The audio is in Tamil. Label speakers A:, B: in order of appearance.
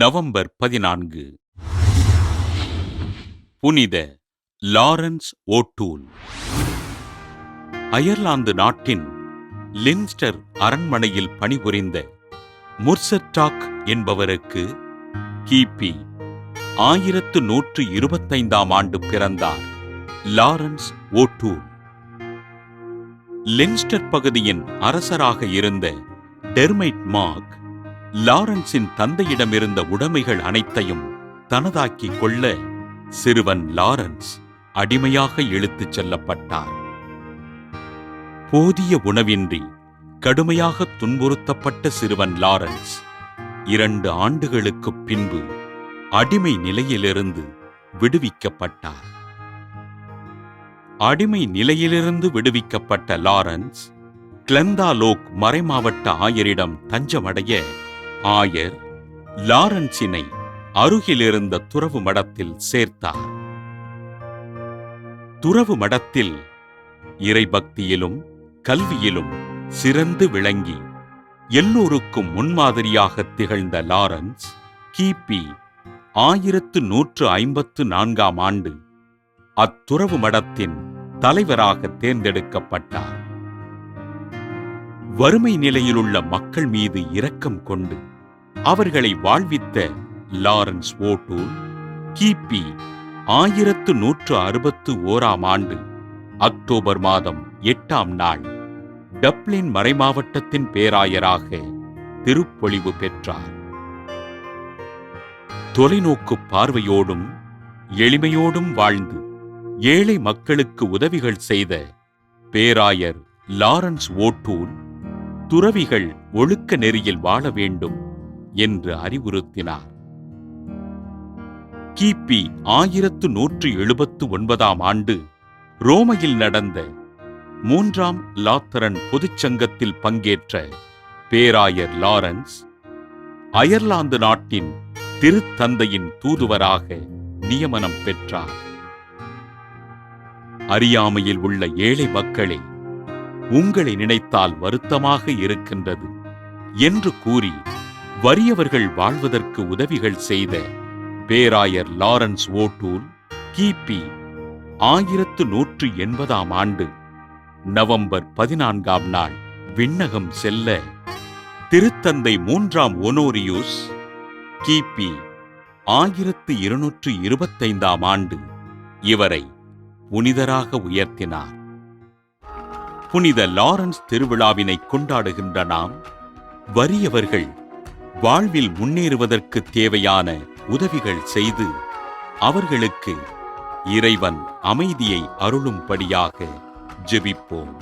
A: நவம்பர் பதினான்கு. புனித லாரன்ஸ் ஓட்டூல். அயர்லாந்து நாட்டின் லின்ஸ்டர் அரண்மனையில் பணிபுரிந்த முர்சட்டாக் என்பவருக்கு கிபி ஆயிரத்து நூற்று இருபத்தைந்தாம் ஆண்டு பிறந்தார் லாரன்ஸ் ஓட்டூல். லின்ஸ்டர் பகுதியின் அரசராக இருந்த டெர்மைட் மார்க் லாரன்ஸின் தந்தையிடமிருந்த உடைமைகள் அனைத்தையும் தனதாக்கிக் கொள்ள சிறுவன் லாரன்ஸ் அடிமையாக இழுத்துச் செல்லப்பட்டார். போதிய உணவின்றி கடுமையாக துன்புறுத்தப்பட்ட சிறுவன் லாரன்ஸ் இரண்டு ஆண்டுகளுக்குப் பின்பு அடிமை நிலையிலிருந்து விடுவிக்கப்பட்டார். அடிமை நிலையிலிருந்து விடுவிக்கப்பட்ட லாரன்ஸ் கிளந்தாலோக் மறைமாவட்ட ஆயரிடம் தஞ்சமடைய ஆயர் லாரன்ஸினை அருகிலிருந்த துறவு மடத்தில் சேர்த்தார். துறவு மடத்தில் இறைபக்தியிலும் கல்வியிலும் சிறந்து விளங்கி எல்லோருக்கும் முன்மாதிரியாக திகழ்ந்த லாரன்ஸ் கிபி ஆயிரத்து நூற்று ஐம்பத்து நான்காம் ஆண்டு அத்துறவு மடத்தின் தலைவராக தேர்ந்தெடுக்கப்பட்டார். வறுமை நிலையிலுள்ள மக்கள் மீது இரக்கம் கொண்டு அவர்களை வாழ்வித்த லாரன்ஸ் ஓட்டூல் கிபி ஆயிரத்து நூற்று அறுபத்து ஓராம் ஆண்டு அக்டோபர் மாதம் எட்டாம் நாள் டப்ளின் மறைமாவட்டத்தின் பேராயராக திருப்பொழிவு பெற்றார். தொலைநோக்கு பார்வையோடும் எளிமையோடும் வாழ்ந்து ஏழை மக்களுக்கு உதவிகள் செய்த பேராயர் லாரன்ஸ் ஓட்டூன் துறவிகள் ஒழுக்க நெறியில் வாழ வேண்டும் என்று அறிவுறுத்தினார். கிபி ஆயிரத்து நூற்று எழுபத்து ஒன்பதாம் ஆண்டு ரோமையில் நடந்த மூன்றாம் லாத்தரன் பொதுச்சங்கத்தில் பங்கேற்ற பேராயர் லாரன்ஸ் அயர்லாந்து நாட்டின் திருத்தந்தையின் தூதுவராக நியமனம் பெற்றார். அறியாமையில் உள்ள ஏழை மக்களே உங்களை நினைத்தால் வருத்தமாக இருக்கின்றது என்று கூறி வறியவர்கள் வாழ்வதற்கு உதவிகள் செய்த பேராயர் லாரன்ஸ் ஓட்டூல் கிபி ஆயிரத்து நூற்று எண்பதாம் ஆண்டு நவம்பர் பதினான்காம் நாள் விண்ணகம் செல்ல திருத்தந்தை மூன்றாம் ஒனோரியூஸ் கிபி ஆயிரத்து இருநூற்று இருபத்தைந்தாம் ஆண்டு இவரை புனிதராக உயர்த்தினார். புனித லாரன்ஸ் திருவிழாவினை கொண்டாடுகின்ற நாம் வறியவர்கள் வாழ்வில் முன்னேறுவதற்கு தேவையான உதவிகள் செய்து அவர்களுக்கு இறைவன் அமைதியை அருளும்படியாக ஜெபிப்போம்.